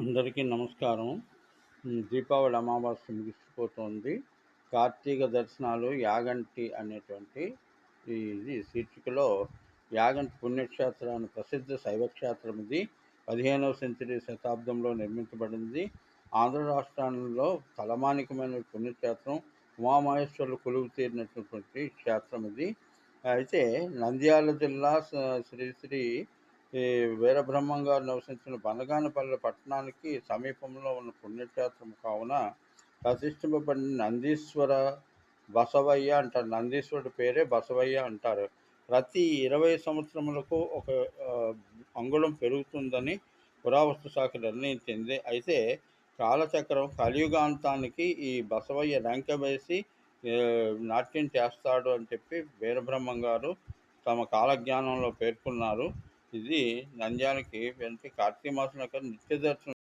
అందరికీ నమస్కారం. దీపావళి అమావాస్య ముగిసిపోతుంది. కార్తీక దర్శనాలు యాగంటి అనేటువంటి ఈ ఇది శీర్షికలో యాగంటి పుణ్యక్షేత్రాన్ని ప్రసిద్ధ శైవక్షేత్రం ఇది. పదిహేనవ సెంచరీ శతాబ్దంలో నిర్మించబడింది. ఆంధ్ర రాష్ట్రంలో తలమానికమైన పుణ్యక్షేత్రం ఉమామహేశ్వరులు కొలువు తీరినటువంటి క్షేత్రం ఇది. అయితే నంద్యాల జిల్లా శ్రీశ్రీ శ్రీ శ్రీ ఈ వీరబ్రహ్మం గారు నివసించిన బనగానపల్లి పట్టణానికి సమీపంలో ఉన్న పుణ్యక్షేత్రం కావున ప్రతిష్ఠింపబడిన నందీశ్వర బసవయ్య అంటారు. నందీశ్వరుడి పేరే బసవయ్య అంటారు. ప్రతి ఇరవై సంవత్సరములకు ఒక అంగుళం పెరుగుతుందని పురావస్తు శాఖ నిర్ణయించింది. అయితే కాలచక్రం కలియుగాంతానికి ఈ బసవయ్య రంక వేసి నాట్యం చేస్తాడు అని చెప్పి వీరబ్రహ్మం గారు తమ కాలజ్ఞానంలో పేర్కొన్నారు. ఇది నంద్యానికి వెంటనే కార్తీక మాసంలో నిత్య దర్శనం